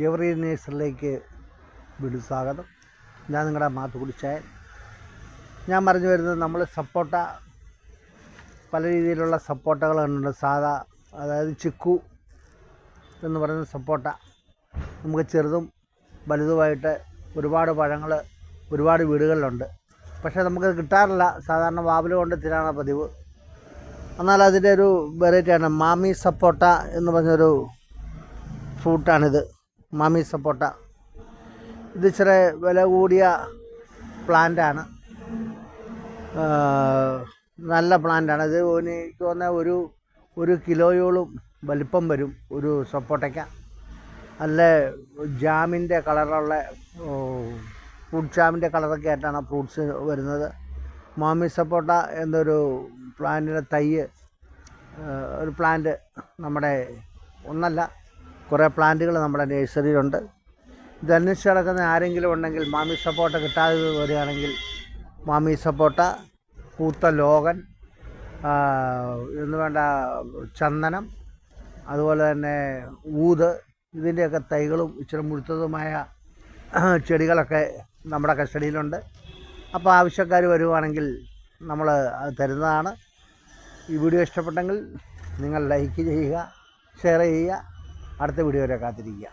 Every നേഴ്സറിലേക്ക് വീണ്ടും സ്വാഗതം. ഞാൻ നിങ്ങളുടെ മാത്തു കുടിച്ചായൻ ഞാൻ പറഞ്ഞു വരുന്നത് നമ്മൾ സപ്പോട്ട പല രീതിയിലുള്ള സപ്പോട്ടകൾ കണ്ടിട്ടുണ്ട്. സാധാ അതായത് ചിക്കു എന്ന് പറയുന്ന സപ്പോട്ട. നമുക്ക് ചെറുതും വലുതുമായിട്ട് ഒരുപാട് പഴങ്ങൾ ഒരുപാട് വീടുകളിലുണ്ട്. പക്ഷേ നമുക്ക് കിട്ടാറില്ല. സാധാരണ വാവൽ കൊണ്ട് തിരാണ പതിവ്. എന്നാൽ അതിന്റെ ഒരു വെറൈറ്റിയാണ് മാമി സപ്പോട്ട എന്ന് പറഞ്ഞൊരു ഫ്രൂട്ടാണിത് മാമി സപ്പോട്ട. ഇത് ഇച്ചിരി വില കൂടിയ പ്ലാന്റാണ്. നല്ല പ്ലാന്റാണ്. ഇത് എനിക്ക് തോന്നുന്ന ഒരു ഒരു കിലോയോളം വലിപ്പം വരും ഒരു സപ്പോട്ടയ്ക്ക. നല്ല ജാമിന്റെ കളറുള്ള ഫ്രൂട്ട് ജാമിന്റെ കളറൊക്കെ ആയിട്ടാണ് ഫ്രൂട്ട്സ് വരുന്നത്. മാമി സപ്പോട്ട എന്നൊരു പ്ലാന്റിന്റെ തൈ ഒരു പ്ലാന്റ് നമ്മുടെ ഒന്നല്ല. കുറേ പ്ലാന്റുകൾ നമ്മുടെ നഴ്സറിയിലുണ്ട്. ഇത് അന്വേഷിച്ച് നടക്കുന്ന ആരെങ്കിലും ഉണ്ടെങ്കിൽ മാമി സപ്പോട്ട കിട്ടാതെ വരികയാണെങ്കിൽ മാമി സപ്പോട്ട പൂത്ത ലോകൻ എന്ന് വേണ്ട ചന്ദനം അതുപോലെ തന്നെ ഊത് ഇതിന്റെയൊക്കെ തൈകളും ഇച്ചിരി മുഴുത്തതുമായ ചെടികളൊക്കെ നമ്മുടെ കസ്റ്റഡിയിലുണ്ട്. അപ്പോൾ ആവശ്യക്കാർ വരുവാണെങ്കിൽ നമ്മൾ അത് തരുന്നതാണ്. ഈ വീഡിയോ ഇഷ്ടപ്പെട്ടെങ്കിൽ നിങ്ങൾ ലൈക്ക് ചെയ്യുക ഷെയർ ചെയ്യുക. അടുത്ത വീഡിയോ വരെ കാത്തിരിക്കുക.